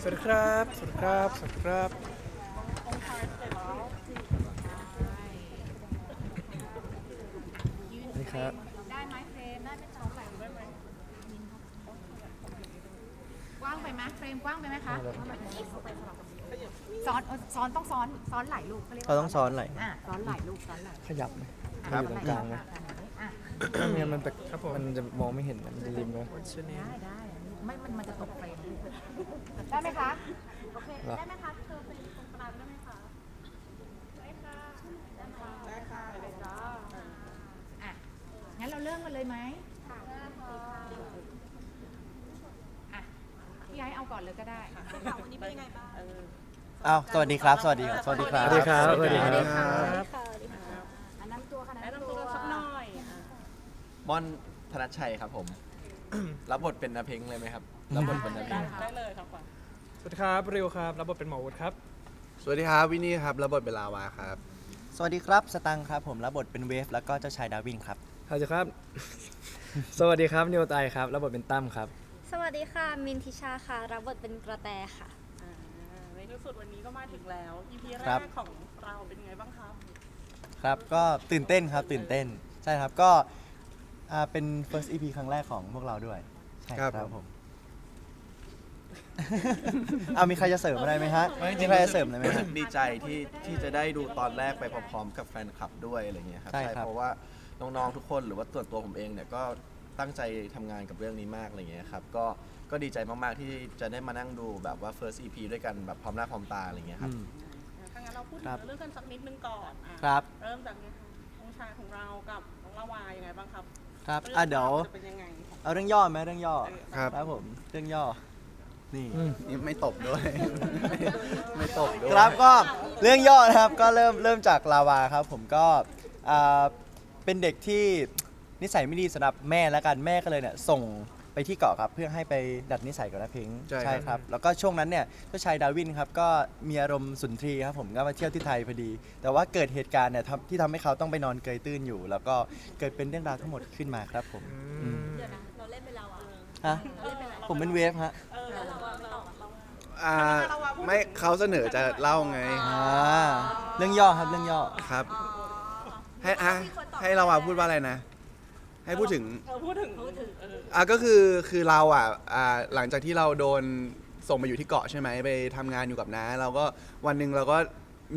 สวัสดีครับ สวัสดีครับ สวัสดีครับ นี่ครับ ได้ไหมเฟรมได้ไหมสองไหลได้ไหมกว้างไปไหมเฟรมกว้างไปไหมคะซ้อนเออซ้อนต้องซ้อนซ้อนไหลลูกเขาเรียกว่าเราต้องซ้อนไหลอะซ้อนไหลลูกซ้อนไหลขยับไหมครับ อยู่ตรงกลางไหม อะ ไม่งั้นมันแบบครับผม มันจะมองไม่เห็นมันจะริมไหมได้ได้ไม่ มันมันจะตกเฟรมได้ไหมคะ โอเค เหรอ ได้ไหมคะเธอเป็นตรงกลางได้ไหมคะได้ค่ะได้ค่ะได้ค่ะอะ งั้นเราเริ่มกันเลยไหมค่ะอะพี่ไอ้เอาก่อนเลยก็ได้อ้าว สวัสดีครับ สวัสดีครับ สวัสดีครับ สวัสดีครับ สวัสดีครับอันนั้นตัวค่ะ แนะนำตัวสักหน่อยอะ ม่อนธนชชัยครับผม รับบทเป็นนาเพ็งเลยไหมครับ รับบทเป็นนาเพ็งได้เลยครับก่อนสวัสดีครับริวครับ รับบทเป็นหมอวุฒิครับ สวัสดีครับวินนี่ครับระบบเป็นลาวาครับสวัสดีครับ สตังค์ครับ ผมรับบทเป็นเวฟแล้วก็เจ้าชายดาวินครับ สวัสดีครับ สวัสดีครับนิวไตครับแล้วบทเป็นตั้มครับ สวัสดีค่ะ มินทิชาค่ะ รับบทเป็นกระแตค่ะ อ่าในที่สุดวันนี้ก็มาถึงแล้ว EP แรครับ กของเราเป็นไงบ้างครับ ครับ ก็ตื่นเต้นครับตื่นเต้น ใช่ครับ ก็ อ่าเป็น first EP ครั้งแรกของพวกเราด้วย ใช่คครัรับบผม เอามีใครจะเสริมอะไรไหมฮะไม่จมีริงใครๆจะเสริมอะไรไหมรู้สึฮะกดีใจที่ที่จะได้ดูตอนแรกไปพร้อมๆ กับแฟนคลับด้วยอะไรเงี้ยครับใช่ครับ เพราะว่าน้องๆทุกคนหรือว่าตัวตัวผมเองเนี่ยก็ตั้งใจทำงานกับเรื่องนี้มากอะไรเงี้ยครับก็ก็ดีใจมากๆที่จะได้มานั่งดูแบบว่า first EP ด้วยกันแบบพร้อมหน้าพร้อมตาอะไรเงี้ยครับ อืม ถ้างั้นเราพูดถึครังบเรื่องกันสักนิดนึงก่อนอะครับ เริ่มจากเนี่ยค่ะองค์ชายของเรากับน้องลาวายังไงบ้างครับ ครับอะเดี๋ยวจะเป็นยังไงเอาเรื่องย่อไหมเรื่องย่อครับครับ ผมเรื่องย่อ นี่ นี่ไม่ตบด้วย ไม่ตบด้วย ครับก็เรื่องย่อนะครับก็เริ่มเริ่มจากลาวาครับ ผมก็อ่าเป็นเด็กที่นิสัยไม่ดีสำหรับแม่แล้วกันแม่ก็เลยเนี่ยส่ง ไปที่เกาะครับเพื่อให้ไปดัดนิสัยกับน้าเพิงใช่ครับ ครับ แล้วก็ช่วงนั้นเนี่ยเจ้าชายดาวินครับก็มีอารมณ์สุนทรีย์ครับผมก็มาเที่ยวที่ไทยพอดี แต่ว่าเกิดเหตุการณ์เนี่ยทำที่ทำให้เขาต้องไปนอนเกยตื้นอยู่ แล้วก็เกิดเป็นเรื่องราวทั้งหมดขึ้นมาครับผมอืมเดี๋ยวนะเราเล่นเป็นเราอะฮะผมเป็นเวฟฮะอ่าไม่เขาเสนอจะเล่าไงอ่าเรื่องย่อครับเรื่องย่อ ครับ ให้อะให้เราอะพูดว่าอะไรนะ ให้พูดถึง เออพูดถึง เอออะก็คือคือเราอะอ่าหลังจากที่เราโดนส่งมาอยู่ที่เกาะใช่ไหมไปทำงานอยู่กับน้าเราก็วันหนึ่งเราก็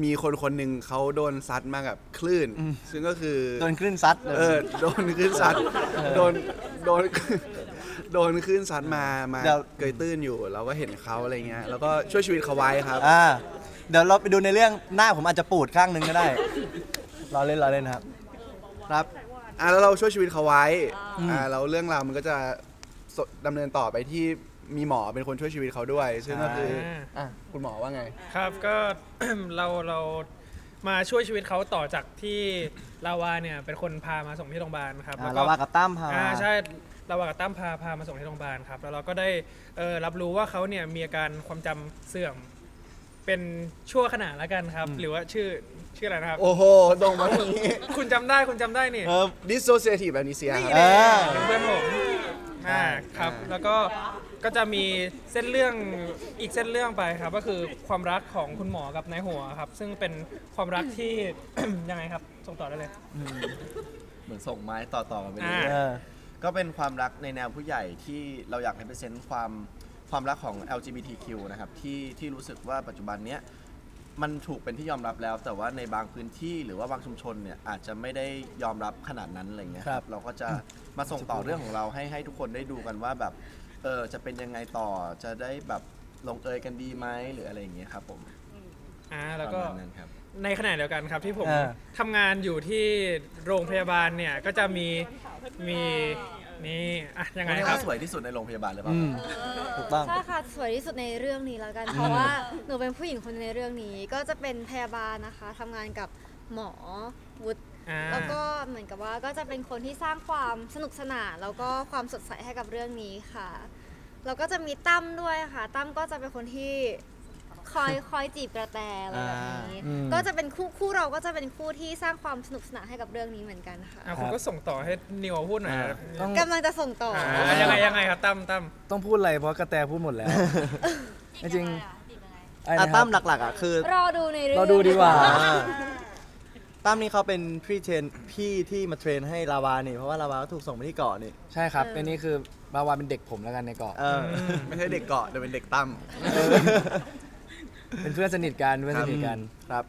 มีคนคนหนึ่งเขาโดนซัดมากับคลื่น อืม ซึ่งก็คือโดนคลื่นซัดเลยเออโดนคลื่นซัดโดนโดนโดนคลื่นซัดมามาเดี๋ยว เกยตื้นอยู่ เราก็เห็นเขาอะไรเงี้ยแล้วก็ช่วยชีวิตเขาไว้ครับ อ่าเดี๋ยวเราไปดูในเรื่องหน้าผมอาจจะปูดข้างหนึงก็ได้ รอเล่นรอเล่นครับ ครับ อะแล้วเราช่วยชีวิตเขาไว้อืม อ่าแล้วเรื่องราวมันก็จะสดำเนินต่อไปที่มีหมอเป็นคนช่วยชีวิตเขาด้วย ซึ่งก็คืออ่าอะคุณหมอว่าไง ครับก็ เราเรามาช่วยชีวิตเขาต่อจากที่ลาวาเนี่ยเป็นคนพามาส่งที่โรงพยาบาลครับอ่าแล้วเราว่ากับตั้มพา อ่าใช่ลาวากับตั้มพาพามาส่งที่โรงพยาบาลครับ แล้วเราก็ได้เออรับรู้ว่าเขาเนี่ยมีอาการความจำเสื่อม เป็นชั่วขณะแล้วกันครับ หรือว่าชื่อชื่ออะไรนะครับ โอ้โหตรงมาตรงนี้คุณจำได้คุณจำได้นี่ เออ dissociative amnesia นี่ครับแหละอ่าเป็นเพื่อนผมอ่าครับอ่าแล้วก็ ก็จะมีเส้นเรื่อง อีกเส้นเรื่องไปครับ ก็คือความรักของคุณหมอกับนายหัวครับ ซึ่งเป็นความรักที่ ยังไงครับ ส่งต่อได้เลย เหมือนส่งไม้ต่อๆกันไปอ่าเรื่อยเออๆก็เป็นความรักในแนวผู้ใหญ่ที่เราอยากให้เปอร์เซ็นต์ความ ความรักของ LGBTQ นะครับที่ที่รู้สึกว่าปัจจุบันเนี้ยมันถูกเป็นที่ยอมรับแล้ว แต่ว่าในบางพื้นที่หรือว่าบางชุมชนเนี่ยอาจจะไม่ได้ยอมรับขนาดนั้นอะไรเงี้ยครับเราก็จะมาส่งต่อเรื่องของเราให้ให้ทุกคนได้ดูกันว่าแบบเออจะเป็นยังไงต่อจะได้แบบลงเอยกันดีไหมหรืออะไรอย่างเงี้ยครับผมอ่าแล้วก็ ประมาณนั้นครับ ในขณะเดียวกันครับที่ผมอ่า ทำงานอยู่ที่โรงพยาบาลเนี่ยก็จะมีมี นี่อะยังไงคนนี้ครัเขาบ สวยที่สุดในโรงพยาบาลหรือเปล่า อืม ถูกต้อง ใช่ค่ะสวยที่สุดในเรื่องนี้แล้วกัน เพราะว่าหนูเป็นผู้หญิงคนในเรื่องนี้ ก็จะเป็นพยาบาลนะคะทำงานกับหมอวุฒิอ่า แล้วก็เหมือนกับว่าก็จะเป็นคนที่สร้างความสนุกสนานแล้วก็ความสดใสให้กับเรื่องนี้ค่ะแล้วก็จะมีตั้มด้วยค่ะตั้มก็จะเป็นคนที่ คอยคอยจีบกระแตอะไรแบบนี้ อ่าอืม ก็จะเป็นคู่คู่เราก็จะเป็นคู่ที่สร้างความสนุกสนานให้กับเรื่องนี้เหมือนกันค่ะอะคุณก็ส่งต่อให้นิวพูดหน่อยนะครับต้องกำลังจะส่งต่อออ่ายังไงยังไงครับตั้มตั้ม ต้องพูดอะไรเพราะกระแตพูดหมดแล้ว จริงไอ้อะนะครับ ตั้มหลักๆอะคือรอดูในเรื่องเราดูดีกว่า อ่าตั้มนี่เขาเป็นพี่เทรนพี่ที่มาเทรนให้ลาวานี่ เพราะว่าลาวาก็ถูกส่งไปที่เกาะนี่ ใช่ครับอันนี้คือบาวาเป็นเด็กผมแล้วกันในเกาะ เออ ไม่ใช่เด็กเกาะแต่เป็นเด็กตั้ม เป็นเพื่อนสนิทกันเพื่อนสนิทกันครับ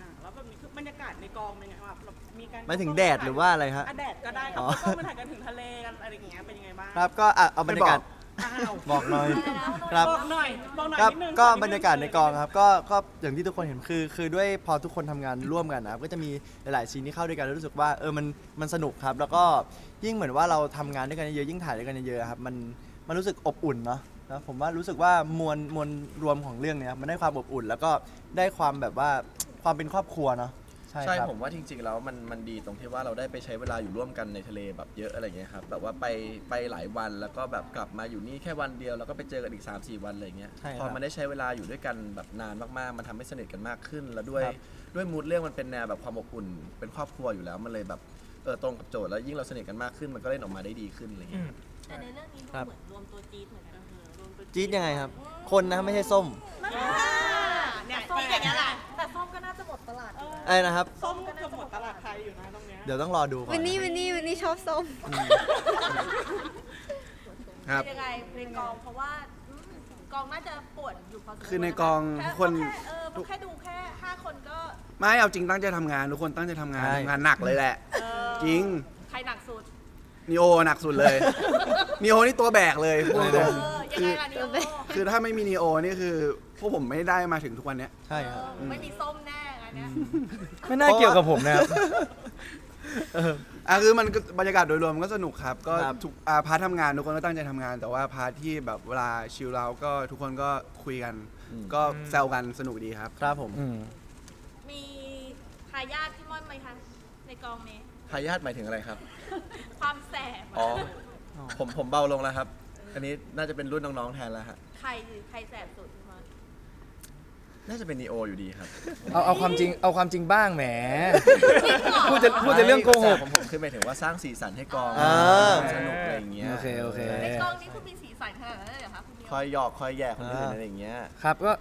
อ่าแล้วแบบนี้คือบรรยากาศในกองเป็นไงแบบเรามีการหมายถึงแดดหรือว่าอะไรฮะ อะแดดก็ได้ครับอ๋อก็มาถ่ายกันถึงทะเลกันอะไรอย่างเงี้ยเป็นยังไงบ้างครับก็อะเอาบรรยากาศอ้าวบอกหน่อยครับ บอกหน่อยบอกหน่อยครับนิดนึงก็ขอนิดนึงบรรยากาศในกองครับก็ก็อย่างที่ทุกคนเห็นคือคือด้วยพอทุกคนทำงานร่วมกันนะครับก็จะมีหลายๆซีนที่เข้าด้วยกันแล้วรู้สึกว่าเออมันมันสนุกครับ แล้วก็ยิ่งเหมือนว่าเราทำงานด้วยกันเยอะๆยิ่งถ่ายด้วยกันเยอะๆครับมันมันรู้สึกอบอุ่นเนาะ นะผมว่ารู้สึกว่ามวลมวลรวมของเรื่องเนี้ยมันได้ความอบอุ่น แล้วก็ได้ความแบบว่าความเป็นครอบครัวเนาะใช่ใช่ครับ ผมว่าจริงๆแล้วมันมันดีตรงที่ว่าเราได้ไปใช้เวลาอยู่ร่วมกันในทะเลแบบเยอะอะไรเงี้ยครับแบบว่าไปไปหลายวันแล้วก็แบบกลับมาอยู่นี่แค่วันเดียวแล้วก็ไปเจอกันอีก 3 4 วันอะไรเงี้ยใช่ครับพอมันได้ใช้เวลาอยู่ด้วยกันแบบนานมากๆ มันทำให้สนิทกันมากขึ้น แล้วด้วยครับ ด้วยมูดเรื่องมันเป็นแนวแบบความอบอุ่น เป็นครอบครัวอยู่แล้วมันเลยแบบเออตรงกับโจทย์แล้วยิ่งเราสนิทกันมากขึ้นมันก็เล่นออกมาได้ดีขึ้นอะไรเงี้ยครับแต่ในเรื่องนี้ดูครับ เหมือนรวมตัวจี๊ดเหมือนกัน จี๊ดยังไงครับ คนนะไม่ใช่ส้มเนี่ยส้มอย่างนี้ยแหละแต่ส้มก็น่าจะหมดตลาดอะไรนะครับ ส้มก็เกือบหมดตลาดไทยอยู่นะตรงเนี้ยเดี๋ยวต้องรอดูก่อนวินนี่วินนี่วินนี่ชอบส้มครับยังไงในกองเพราะว่าอืมกองน่าจะปวดอยู่พอสมควรคือในกองแค่ทุกคนแค่เออแค่ดูแค่ห้าคนก็ไม่เอาจริงตั้งใจทำงานทุกคนตั้งใจทำงานใช่ ทำงานหนักเลยแหละ เออจริง ใครหนักสุดนีโอหนักสุดเลยนีโอนี่ตัวแบกเลยพูดตเอร งอยังไงล่ะนิโอๆคือถ้าไม่มีนีโอนี่คือพวกผมไม่ได้มาถึงทุกวันเนี้ย ใช่ครับ เออไม่มีส้มแน่อันเนี้ยไม่น่าเกี่ยวกับผมนะครับ อะคือมันก็บรรยากาศโดยรวมมันก็สนุกครับ ก็ครับ ทุกอ่าพาร์ททำงานทุกคนก็ตั้งใจทำงาน แต่ว่าพาร์ทที่แบบเวลาชิลเราก็ทุกคนก็คุยกันอืมก็แซวกันสนุกดีครับ ครับผมอืมมีทายาทพี่ม่อนไหมคะ ในกองนี้ ทายาทหมายถึงอะไรครับ ความแสบอ๋อผมผมเบาลงแล้วครับ อันนี้น่าจะเป็นรุ่นน้องๆแทนแล้วฮะ ใครใครแสบสุดพี่ม่อนน่าจะเป็นนีโออยู่ดีครับเอาเอาความจริงเอาความจริงบ้างแหม พูดจะพูดจะเรื่องโกหกไม่แต่ของผมคือหมายถึงว่าสร้างสีสันให้กองอ่า สนุกอะไรอย่างเงี้ยโอเคโอเค ในกองนี้คุณมีสีสันขนาดนั้นเลยเหรอคะคุณนิวคอยหยอกคอยแย่คนอื่นอะไรอย่างเงี้ย ครับก็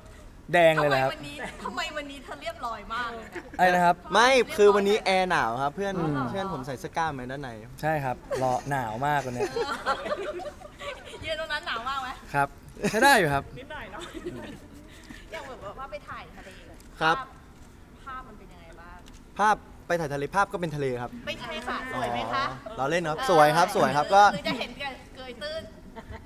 แดงเลยทำไมนะครับ วันนี้ทำไมวันนี้เธอเรียบร้อยมากเลยนะอะไรนะครับ ไม่คือวันนี้แอร์หนาวครับ เพื่อนอืม เพื่อนผมใส่เสื้อกล้ามมาด้านใน ใช่ครับรอหนาวมากวันเนี้ย ยืนตรงนั้นหนาวมากไหมครับใช้ได้อยู่ครับ นิดหน่อยเนาะอย่างแบบว่าไปถ่ายทะเลครับ ภาพภาพมันเป็นยังไงบ้าง ภาพไปถ่ายทะเลภาพก็เป็นทะเลครับไม่ใช่ค่ะสวยไหมคะเราเล่นเนาะสวยครับสวยครับก็หรือจะเห็นแกเกยตื้น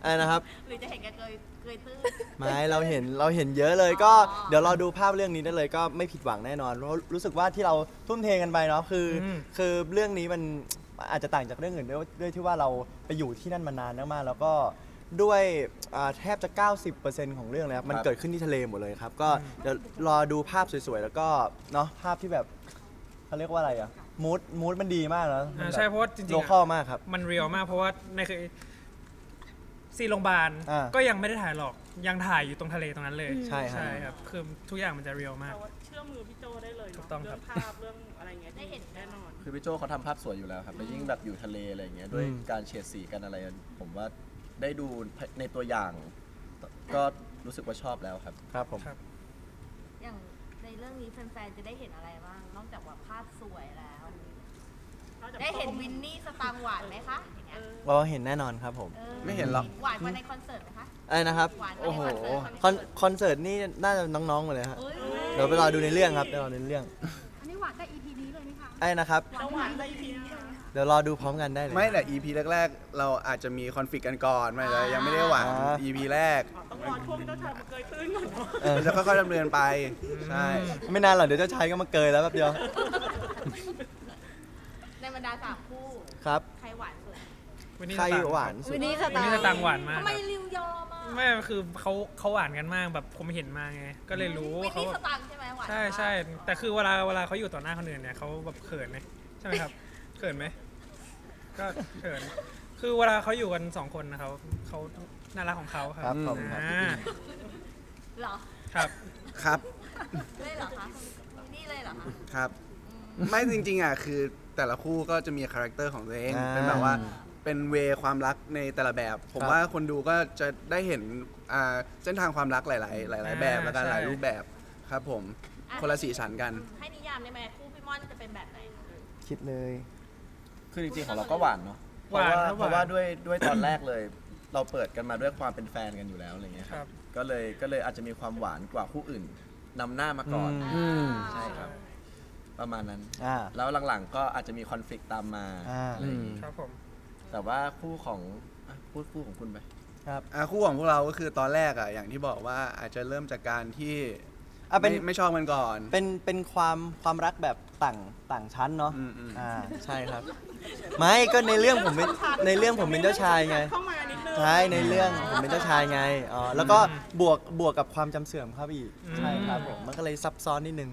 อะไรนะครับ หรือจะเห็นแกเกยเกยตื้น ไม่เราเห็นเราเห็นเยอะเลยก็อ๋อ เดี๋ยวเราดูภาพเรื่องนี้ได้เลยก็ไม่ผิดหวังแน่นอนเพราะรู้สึกว่าที่เราทุ่มเทกันไปเนาะคืออม คือเรื่องนี้มันอาจจะต่างจากเรื่องอื่นด้วยด้วยที่ว่าเราไปอยู่ที่นั่นมานานมากๆแล้วก็ ด้วยอ่าแทบจะ 90%ของเรื่องเลยครับ มันครับเกิดขึ้นที่ทะเลหมดเลยครับ ก็เดี๋ยวรอดูภาพสวยๆ แล้วก็เนาะภาพที่แบบเขาเรียกว่าอะไรอะมูดมูดมันดีมากนะอ่าใช่เพราะว่าจริงโลๆคอลอะมากครับ มันเรียลมากเพราะว่าในคือซีนโรงพยาบาลอ่าก็ยังไม่ได้ถ่ายหรอกยังถ่ายอยู่ตรงทะเลตรงนั้นเลยใช่ครับใช่ครับคือทุกอย่างมันจะเรียลมาก แต่ว่าเชื่อมือพี่โจได้เลยถูเนาะกต้องครัเรื่บองภาพเรื่องอะไรเงี้ยได้เห็นแน่นอน คือพี่โจเขาทำภาพสวยอยู่แล้วครับแล้วยิ่งแบบอยู่ทะเลอะไรอย่างเงี้ยด้วยอืม การเฉดสีกันอะไร ผมว่า ได้ดูในตัวอย่าง ก็รู้สึกว่าชอบแล้วครับ ครับผม ครับ อย่างในเรื่องนี้แฟนๆ จะได้เห็นอะไรบ้าง นอกจากว่าภาพสวยแล้ว ได้เห็นวินนี่สตางค์หวานไหมคะอย่างเงี้ยเราเห็นแน่นอนครับผม ออไม่เห็นหรอก หวานกว่าในคอนเสิร์ตไหมคะอะไรนะครับ หวานกว่าโอ้โหในคคออนนคอนเสิร์ตนี่น่าจะน้องๆหมดเลยฮะเอ้ยเดี๋ยวไปรอดูในเรื่องครับเดี๋ยวรอดูในเรื่องอันนี้หวานกับ EP นี้เลยไหมคะ ไอ้นะครับจะหวานได้ทีนี้นะ เดี๋ยวรอดูพร้อมกันได้เลย ไม่แต่ EP แรกๆ เราอาจจะมีคอนฟ lict กันก่อนไม่เลยยังไม่ได้หวัง อ่า EP แรกต้องรอช่วงเจ้าชายมาเกยตื้นก่อนเนาะเออมันจะค่อยๆดำเนินไป ใช่ ไม่นานหรอกเดี๋ยวเจ้าชายก็มาเกยแล้วแป๊บเดียวในบรรดาสามคู่ ครับ ใครหวานสุดวันนี้ใครสตงค์หวานสุวิดนนี่สวันตานี้สร์ตางค์หวานมากทำคไมรับริวยอมอะไม่คือเขาเขาหวานกันมากแบบผมเห็นมาไง ก็เลยรู้วิว่านเขานี่สตางค์ใช่ไหมหวานใช่ใช่แต่คือเวลาเวลาเขาอยู่ต่อหน้าคนอื่นเนี่ยเขาแบบเขินไหมใช่ไหมครับเขินไหม ก็เขิน คือเวลาเขาอยู่กันสองคนนะเขาเขาน่ารักของเขาคครัรับบผมครับ อ่าเหรอครับ ครับเลยเหรอคะนี่เลยเหรอคะครับ ไม่จริง ๆอะคือแต่ละคู่ก็จะมีคาแรคเตอร์ของตัวเองอ่าเป็นแบบว่าเป็นเวความรักในแต่ละแบบ ผมครับ ว่าคนดูก็จะได้เห็นอ่าเส้นทางความรักหลาย ๆ หลาย ๆ แบบอ่าแล้วกันใช่ หลายรูปแบบครับผมอะคนละสีสันกัน ให้นิยามได้ไหมคู่พี่ม่อนจะเป็นแบบไหน คิดเลย คือจริงๆของเราก็หวานเนาะเพหวาราะนว่าครับเพราะว่าหวานด้วยด้วยตอนแรกเลย เราเปิดกันมาด้วยความเป็นแฟนกันอยู่แล้วอะไรเงี้ยคครัรับ บ ก็เลยก็เลยอาจจะมีความหวานกว่าคู่อื่นนำหน้ามาก่อน อืม ใช่ครับ ประมาณนั้น อ่า แล้วหลังๆก็อาจจะมีคอนฟ lict ตามมาอ่า อะไรอย่างงี้ครับผม แต่ว่าคู่ของอะพูดคู่ของคุณไปครับอะคู่ของพวกเราก็คือตอนแรกอะอย่างที่บอกว่าอาจจะเริ่มจากการที่อะเป็น ไม่ไม่ชอบกันก่อน เป็นเป็นความความรักแบบต่างต่างชั้นเนาะอืมอืม อ่าใช่ครับ ไม่ก็ในเรื่องผมเป็นในเรื่องผมเป็นเจ้าชายไงเข้ามานิดนึงใช่ในเรื่องผมเป็นเจ้าชายไงอ๋อแล้วก็บวกบวกกับความจำเสื่อมครับอีกอืมใช่ครับผมมันก็เลยซับซ้อนนิดนึง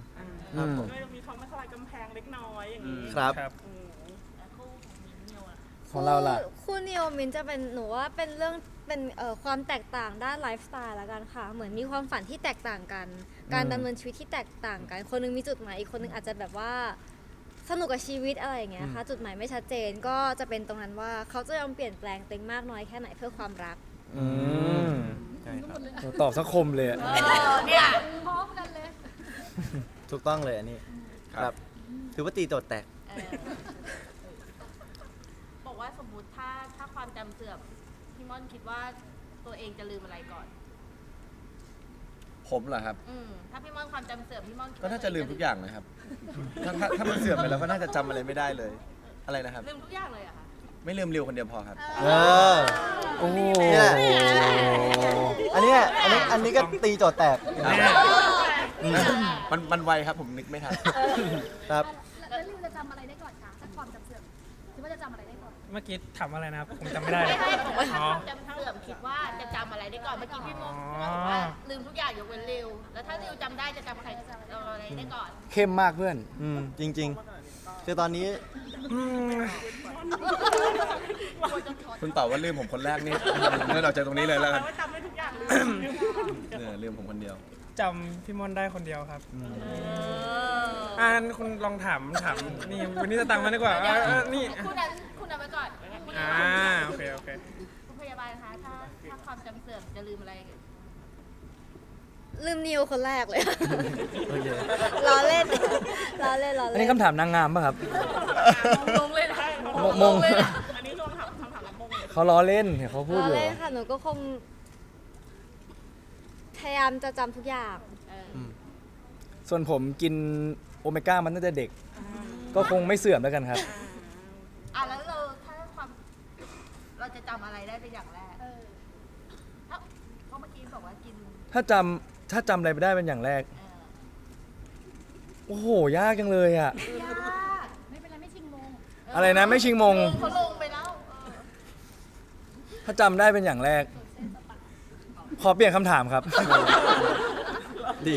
ครับผมก็มีเขามาทลายกำแพงเล็กน้อยอย่างนี้ครับครับอืมคู่ของมิ้นท์นิวอะของเราล่ะ คู่คู่นิโอมินจะเป็นหนูว่าเป็นเรื่องเป็นเอ่อความแตกต่างด้านไลฟ์สไตล์ละกันค่ะ เหมือนมีความฝันที่แตกต่างกัน การดำเนินชีวิตที่แตกต่างกัน คนหนึงมีจุดหมายอีกคนหนึงอาจจะแบบว่า สนุกกับชีวิตอะไรอย่างเงี้ยค่ะจุดหมายไม่ชัดเจนก็จะเป็นตรงนั้นว่าเขาจะยอมเปลี่ยนแปลงเต็งมากน้อยแค่ไหนเพื่อความรัก อืมใช่ครับโหตอบสักคมเลยอะเออเนี่ยพร้อมกันเลยถูกต้องเลยอันนี้ครับถือว่าตีโจทย์แตกเออบอกว่าสมมุติถ้าถ้าความจำเสื่อมพี่ม่อนคิดว่าตัวเองจะลืมอะไรก่อน ผมเหรอครับ อืมถ้าพี่ม่อนความจำเสื่อมพี่ม่อนคิดก็ว่น่าจะลืมทุกอย่างเลยครับ ถ้าถ้าถ้ามันเสื่อมไปแล้วก็น่าจะจำอะไรไม่ได้เลย อะไรนะครับ ลืมทุกอย่างเลยเหรอะคะไม่ลืมริวคนเดียวพอครับ เออ โอ้โหนี่แหละอันเนี้ยอันนี้อันนี้ก็ตีโจทย์แตกมันมันไวครับผมนึกไม่ทัน ครับ แล้วลิวจะจำอะไรได้ เมื่อกี้ถามอะไรนะครับผมจำไม่ได้ไม่เลยให้ผมว่าอ๋อความจำเสื่อมคิดว่าจะจำอะไรได้ก่อนเมื่อกี้พี่ม่อนอ๋อ บอกว่าลืมทุกอย่างยกเว้นริวแล้วถ้าริวจำได้จะจำใครจำอะไรได้ก่อนเข้มมากเพื่อน อืมจริง ๆ คือตอนนี้อืมคุณตอบว่าลืมผมคนแรกนี่ เมื่อเราเจอตรงนี้เลยแล้วกันว่าจำได้ทุกอย่างเลยเออลืมผมคนเดียว จำพี่ม่อนได้คนเดียวครับอ่างั้นคุณลองถามถามนี่วันนี้จะตังค์มาดีกว่าอ่าอ่านี่คุณนั้นคุณนั้นไว้ก่อนคุณอ่าโอเคโอเคคุณพยาบาลคะถ้าถ้าความจำเสื่อมจะลืมอะไรลืมนิวคนแรกเลย โอเค ล้อเล่นล้อเล่นล้ออันเล่นี้นคำถามนางงามป่ะครับลงเลยนะมง มงเลยนะอันนี้รวมถามคำถามละมงเลยเขาล้อเล่นเห็นเขาพูดล้ออยู่ เล่นค่ะ หนูก็คง พยายามจะจำทุกอย่างเออส่วนผมกินโอเมก้ามันตั้งแต่เด็ก ก็คงไม่เสื่อมแล้วกันครับ อะแล้วเราถ้าความเราจะจำอะไรได้เป็นอย่างแรกเออถ้าเพราะเมื่อกี้บอกว่ากินถ้าจำถ้าจำอะไรไม่ได้เป็นอย่างแรก เออโอ้โห ยากจังเลยอะยากไม่เป็นไรไม่ชิงมง อะไรนะไม่ชิงมง เขาลงไปแล้วเออถ้าจำได้เป็นอย่างแรก ขอเปลี่ยนคำถามครับ ดี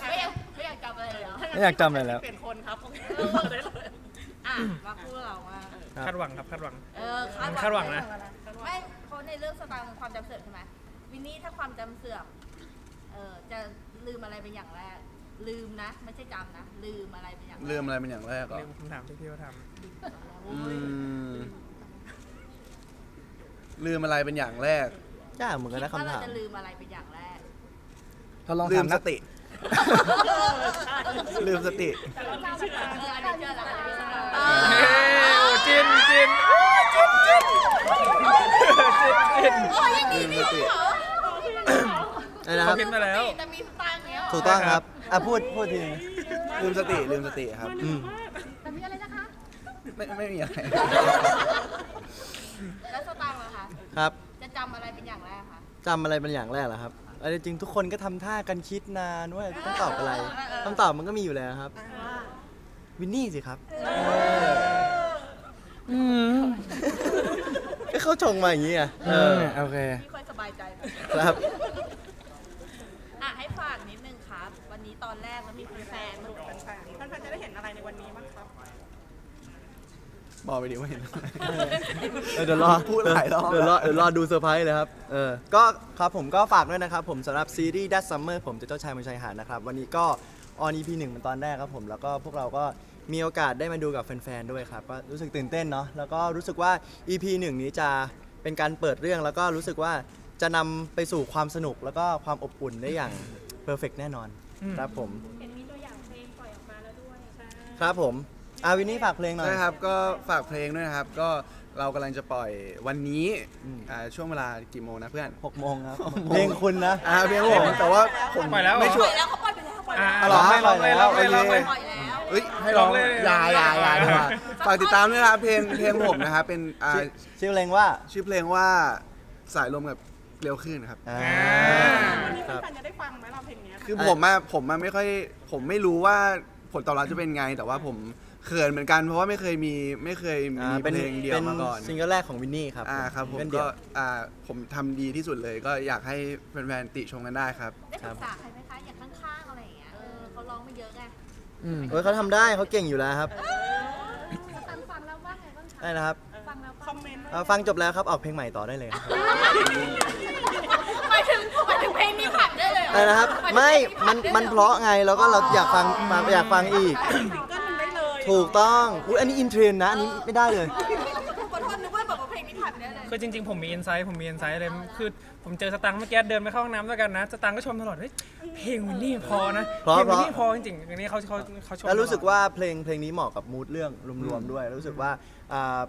ไม่อยากไม่อยากจำอะไรเลยเหรอไม่อยากจำอะไรแล้ว เปลี่ยนคนครับโอเคได้เลยอะมาพูดเราว่าคาดหวังครับคาดหวัง เออคาดหวังนะ ไม่เพราะในเรื่องสตางค์ความจำเสื่อมใช่ไหมวินนี่ถ้าความจำเสื่อมเออจะลืมอะไรเป็นอย่างแรก ลืมนะ ไม่ใช่จำนะ ลืมอะไรเป็นอย่างแรกเริ่มอะไรเป็นอย่างแรกเหรอลืมคำถามที่พี่เขาถามอืมลืมอะไรเป็นอย่างแรก ยากเหมือนกันนะคิดว่าคำเราถามจะลืมอะไรเป็นอย่างแรกเราลองลืถามมนัสกติ ลืมสติ เอออันนี้เชื่อแล้วอันนี้เชื่อแล้วเฮ้ยโอ้จินจินโอ้จินจินจินจินโอ้ยอย่างนี้นี่เหรออะไรนะคเขารับคิดมาแล้ว แต่มีสตางค์เนี้ยเหรอ ถูกต้องครับ อะพูดพูดทีนึงลืมสติลืมสติครับ อืมแต่มีอะไรนะคะไม่ไม่มีอะไร แล้วสตางค์ล่ะคะ ครับ จะจำอะไรเป็นอย่างแรกคะจำอะไรเป็นอย่างแรกเหรอครับเอาจริงๆทุกคนก็ทำท่ากันคิดนานว่าต้องตอบอะไรคำตอบมันก็มีอยู่แล้วครับ วินนี่สิครับก็เขาชงมาอย่างนี้อะเอเอออโอเค พี่ค่อยสบายใจหน่อยครับ อะให้ฝากนิดนึงครับ วันนี้ตอนแรกแล้วมีแฟนๆมาดูแฟนๆแฟนๆจะได้เห็นอะไรในวันนี้บ้าง ครับบอกไปดิว่าเห็นเออเดี๋ยวรอพูดหลายรอบเดี๋ยวรอเดี๋ยวรอดูเซอร์ไพรส์เลยครับเออ ก็ครับผมก็ฝากด้วยนะครับ ผมสำหรับซีรีส์ That Summer ผมจะเจ้าชายบนชายหาดนะครับ วันนี้ก็ออน EP หนึ่งเป็นตอนแรกครับผมแล้วก็พวกเราก็มีโอกาสได้มาดูกับแฟนๆด้วยครับก็รู้สึกตื่นเต้นเนาะแล้วก็รู้สึกว่า EP หนึ่งนี้จะเป็นการเปิดเรื่องแล้วก็รู้สึกว่าจะนำไปสู่ความสนุกแล้วก็ความอบอุ่นได้อย่างเพอร์เฟกแน่นอนอืมครับผมเห็นมีตัวอย่างเพลงปล่อยออกมาแล้วด้วยใช่ครับผม อาวินนี่ฝากเพลงหน่อยใช่ครับก็ฝากเพลงด้วยนะครับ ก็เรากำลังจะปล่อยวันนี้อืม อ่าช่วงเวลากี่โมงนะเพื่อน หกโมงครับเพลงคุณนะ อ่าเพลงผมแต่ว่าผมปล่อยแล้วเหรอ ไม่ปชัวล่อร์ ยแล้วเขาปล่อยไปแล้วเขาปล่อยอ่าไปแล้วเหรอลองเลยลองเลยลองเลยลองเลย ปล่อยแล้ว เอ้ยให้ร้องลองเลยอย่าอย่าอย่าดีกว่าฝากติดตามด้วยนะครับเพลงเพลงผมนะครับเป็นอ่าชื่อชื่อเพลงว่าชื่อเพลงว่าสายลมกับเกลียวขึ้นครับ อ่า วันนี้ครับแฟนๆจะได้ฟังไหมเราเพลงเนี้ย คือผมอะผมอะไม่ค่อยผมไม่รู้ว่าผลตอบรับจะเป็นไง แต่ว่าผม เขินเหมือนกันเพราะว่าไม่เคยมีไม่เคยมีอ่าเพลงเดียวมาก่อน ซิงเกิลแรกของวินนี่ครับอ่าครับผมซิงเกิลเดี่ก็ยว อ่าผมทำดีที่สุดเลยก็อยากให้แฟนๆติชมกันได้ครับ ได้ปรึกษาใครไหมคะ อย่างข้างๆอะไรอย่างเงี้ย เออเขาร้องมาเยอะไงเฮ้ยเขาทำได้เขาเก่งอยู่แล้วครับฟังฟังแล้วว่าไงบ้างคะได้นะครับฟังแล้วคอมเมนต์เอ่อฟังจบแล้วครับออกเพลงใหม่ต่อได้เลยครับหมายถึงหมายถึงเพลงนี้ผ่านได้เลยเหรอได้นะครับไม่มันมันเพราะไงแล้วก็เราอยากฟังมาอยากฟังอีก ถูกต้องอุ้ยอันนี้อินเทรนด์นะ อันนี้ไม่ได้เลย ขอโทษนึกว่าแบบว่าเพลงนี้ผ่านได้เลย คือจริงๆ ผมมีอินไซต์ผมมีอินไซต์เลยคือผมเจอสตังค์เมื่อกี้เดินไปเข้าห้องน้ำด้วยกันนะ สตังค์ก็ชมตลอดเฮ้ยเพลงวินนี่พอนะเพราะเพลงวินนี่เพพราะอจริงๆอันนี้เขาเขาเขาชมแล้วรู้สึกตลอดว่าเพลงเพลงนี้เหมาะกับมูดเรื่องรวมๆด้วยแล้วรู้สึกว่าอ่า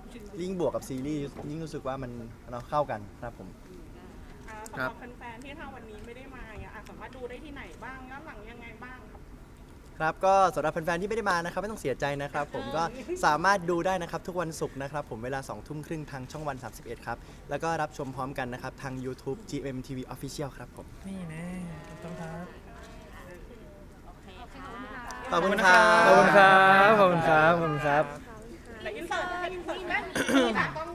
ยิ่งบวกกับซีรีส์ยิ่งรู้สึกว่ามันเราเข้ากันครับผม อ่าสำหรับแฟนๆที่ถ้าวันนี้ไม่ได้มาอย่างเงี้ยอะสามารถดูได้ที่ไหนบ้างย้อนหลังยังไงบ้างครับ ครับก็สำหรับแฟนๆที่ไม่ได้มานะครับไม่ต้องเสียใจนะครับ ผมก็สามารถดูได้นะครับทุกวันศุกร์นะครับผมเวลา2ทุ่มครึ่งทางช่องวัน 31 ครับ แล้วก็รับชมพร้อมกันนะครับ ทาง YouTube GMTV Official ครับผม นี่แน่ถูกต้องครับโอเคค่ะขอบคุณครับ ขอบคุณครับ ขอบคุณครับ ขอบคุณครับและอินเสิร์ตให้อินเสิร์ตนะต้องต้องมีโอตรงกลาง